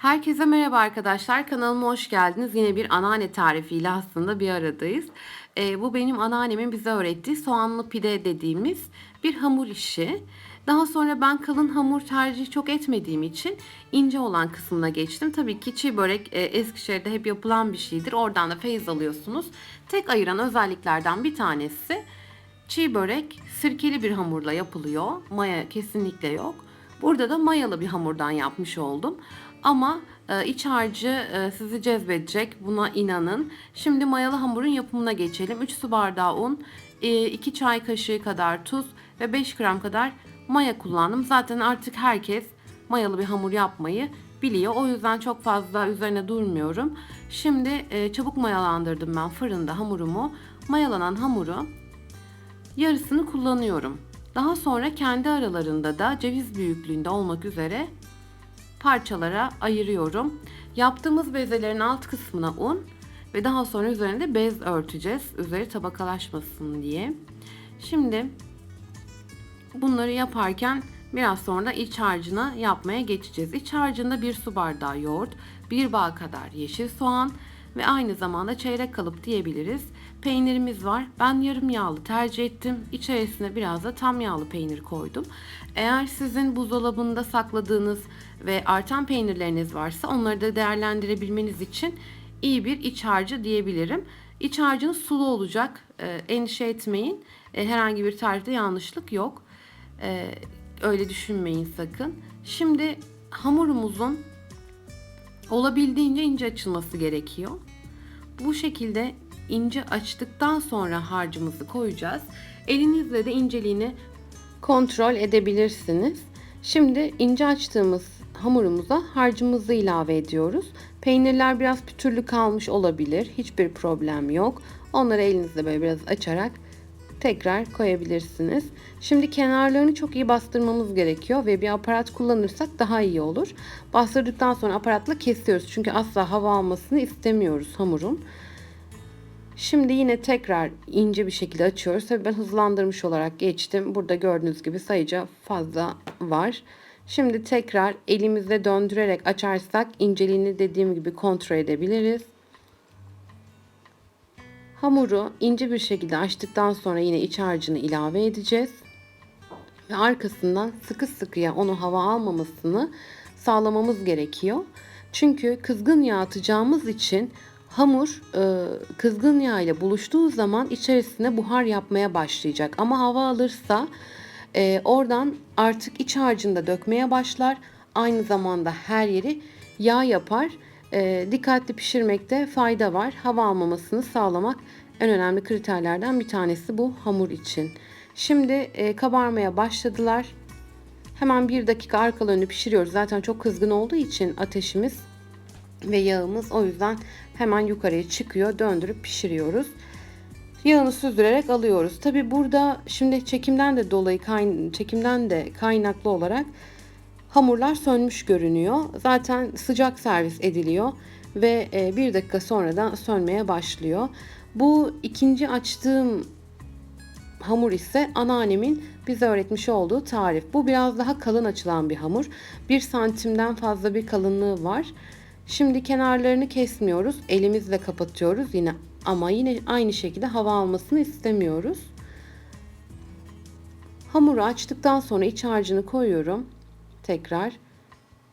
Herkese merhaba arkadaşlar. Kanalıma hoş geldiniz. Yine bir anneanne tarifiyle aslında bir aradayız. Ee, bu benim anneannemin bize öğrettiği soğanlı pide dediğimiz bir hamur işi. Daha sonra ben kalın hamur tercih çok etmediğim için ince olan kısmına geçtim. Tabii ki çiğ börek e, Eskişehir'de hep yapılan bir şeydir. Oradan da feyiz alıyorsunuz. Tek ayıran özelliklerden bir tanesi çiğ börek sirkeli bir hamurla yapılıyor. Maya kesinlikle yok. Burada da mayalı bir hamurdan yapmış oldum. Ama e, iç harcı e, sizi cezbedecek buna inanın. Şimdi mayalı hamurun yapımına geçelim. 3 su bardağı un, e, 2 çay kaşığı kadar tuz ve 5 gram kadar maya kullandım. Zaten artık herkes mayalı bir hamur yapmayı biliyor. O yüzden çok fazla üzerine durmuyorum. Şimdi e, çabuk mayalandırdım ben fırında hamurumu. Mayalanan hamuru yarısını kullanıyorum. Daha sonra kendi aralarında da ceviz büyüklüğünde olmak üzere parçalara ayırıyorum. Yaptığımız bezelerin alt kısmına un ve daha sonra üzerine de bez örteceğiz. Üzeri tabakalaşmasın diye. Şimdi bunları yaparken biraz sonra da iç harcına yapmaya geçeceğiz. İç harcında bir su bardağı yoğurt, bir bağ kadar yeşil soğan ve aynı zamanda çeyrek kalıp diyebiliriz. Peynirimiz var. Ben yarım yağlı tercih ettim. İçerisine biraz da tam yağlı peynir koydum. Eğer sizin buzdolabında sakladığınız ve artan peynirleriniz varsa onları da değerlendirebilmeniz için iyi bir iç harcı diyebilirim. İç harcınız sulu olacak. Ee, endişe etmeyin. Ee, herhangi bir tarifte yanlışlık yok. Ee, öyle düşünmeyin sakın. Şimdi hamurumuzun olabildiğince ince açılması gerekiyor. Bu şekilde ince açtıktan sonra harcımızı koyacağız. Elinizle de inceliğini kontrol edebilirsiniz. Şimdi ince açtığımız hamurumuza harcımızı ilave ediyoruz. Peynirler biraz pütürlü kalmış olabilir. Hiçbir problem yok. Onları elinizle böyle biraz açarak tekrar koyabilirsiniz. Şimdi kenarlarını çok iyi bastırmamız gerekiyor ve bir aparat kullanırsak daha iyi olur. Bastırdıktan sonra aparatla kesiyoruz. Çünkü asla hava almasını istemiyoruz hamurun. Şimdi yine tekrar ince bir şekilde açıyoruz. Tabii ben hızlandırmış olarak geçtim. Burada gördüğünüz gibi sayıca fazla var. Şimdi tekrar elimizle döndürerek açarsak inceliğini dediğim gibi kontrol edebiliriz. Hamuru ince bir şekilde açtıktan sonra yine iç harcını ilave edeceğiz. Ve arkasından sıkı sıkıya onu hava almamasını sağlamamız gerekiyor. Çünkü kızgın yağ atacağımız için hamur e, kızgın yağ ile buluştuğu zaman içerisine buhar yapmaya başlayacak. Ama hava alırsa e, oradan artık iç harcında dökmeye başlar. Aynı zamanda her yeri yağ yapar. E, dikkatli pişirmekte fayda var. Hava almamasını sağlamak en önemli kriterlerden bir tanesi bu hamur için. Şimdi e, kabarmaya başladılar. Hemen bir dakika arkalarını pişiriyoruz. Zaten çok kızgın olduğu için ateşimiz ve yağımız o yüzden hemen yukarıya çıkıyor. Döndürüp pişiriyoruz. Yağını süzdürerek alıyoruz. Tabi burada şimdi çekimden de dolayı çekimden de kaynaklı olarak hamurlar sönmüş görünüyor. Zaten sıcak servis ediliyor ve e, bir dakika sonra da sönmeye başlıyor. Bu ikinci açtığım hamur ise anneannemin bize öğretmiş olduğu tarif. Bu biraz daha kalın açılan bir hamur. Bir santimden fazla bir kalınlığı var. Şimdi kenarlarını kesmiyoruz. Elimizle kapatıyoruz yine ama yine aynı şekilde hava almasını istemiyoruz. Hamuru açtıktan sonra iç harcını koyuyorum. Tekrar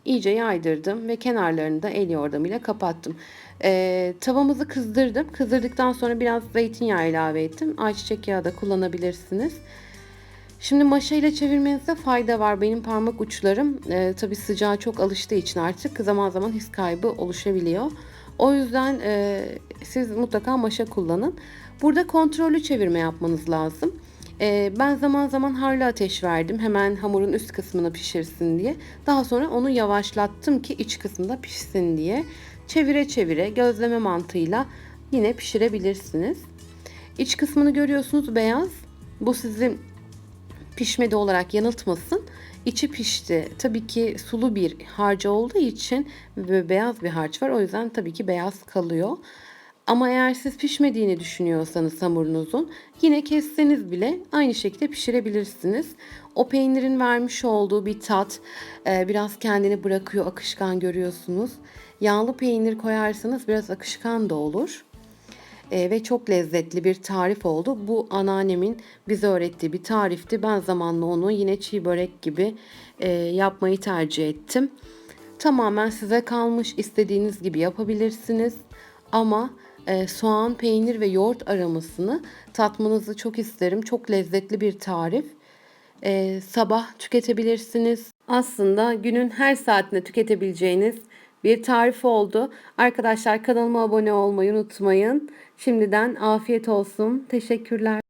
iyice yaydırdım ve kenarlarını da el yordamıyla kapattım. Ee, tavamızı kızdırdım. Kızdırdıktan sonra biraz zeytinyağı ilave ettim. Ayçiçek yağı da kullanabilirsiniz. Şimdi maşa ile çevirmenizde fayda var. Benim parmak uçlarım e, tabii sıcağa çok alıştığı için artık zaman zaman his kaybı oluşabiliyor. O yüzden e, siz mutlaka maşa kullanın. Burada kontrollü çevirme yapmanız lazım. E, ben zaman zaman harlı ateş verdim. Hemen hamurun üst kısmını pişirsin diye. Daha sonra onu yavaşlattım ki iç kısmında pişsin diye. Çevire çevire gözleme mantığıyla yine pişirebilirsiniz. İç kısmını görüyorsunuz beyaz. Bu sizin pişmedi olarak yanıltmasın. İçi pişti. Tabii ki sulu bir harcı olduğu için ve beyaz bir harç var. O yüzden tabii ki beyaz kalıyor. Ama eğer siz pişmediğini düşünüyorsanız hamurunuzun yine kesseniz bile aynı şekilde pişirebilirsiniz. O peynirin vermiş olduğu bir tat e, biraz kendini bırakıyor akışkan görüyorsunuz. Yağlı peynir koyarsanız biraz akışkan da olur. E, ve çok lezzetli bir tarif oldu. Bu anneannemin bize öğrettiği bir tarifti. Ben zamanla onu yine çiğ börek gibi e, yapmayı tercih ettim. Tamamen size kalmış. istediğiniz gibi yapabilirsiniz. Ama soğan, peynir ve yoğurt aromasını tatmanızı çok isterim. Çok lezzetli bir tarif. E, sabah tüketebilirsiniz. Aslında günün her saatinde tüketebileceğiniz bir tarif oldu. Arkadaşlar kanalıma abone olmayı unutmayın. Şimdiden afiyet olsun. Teşekkürler.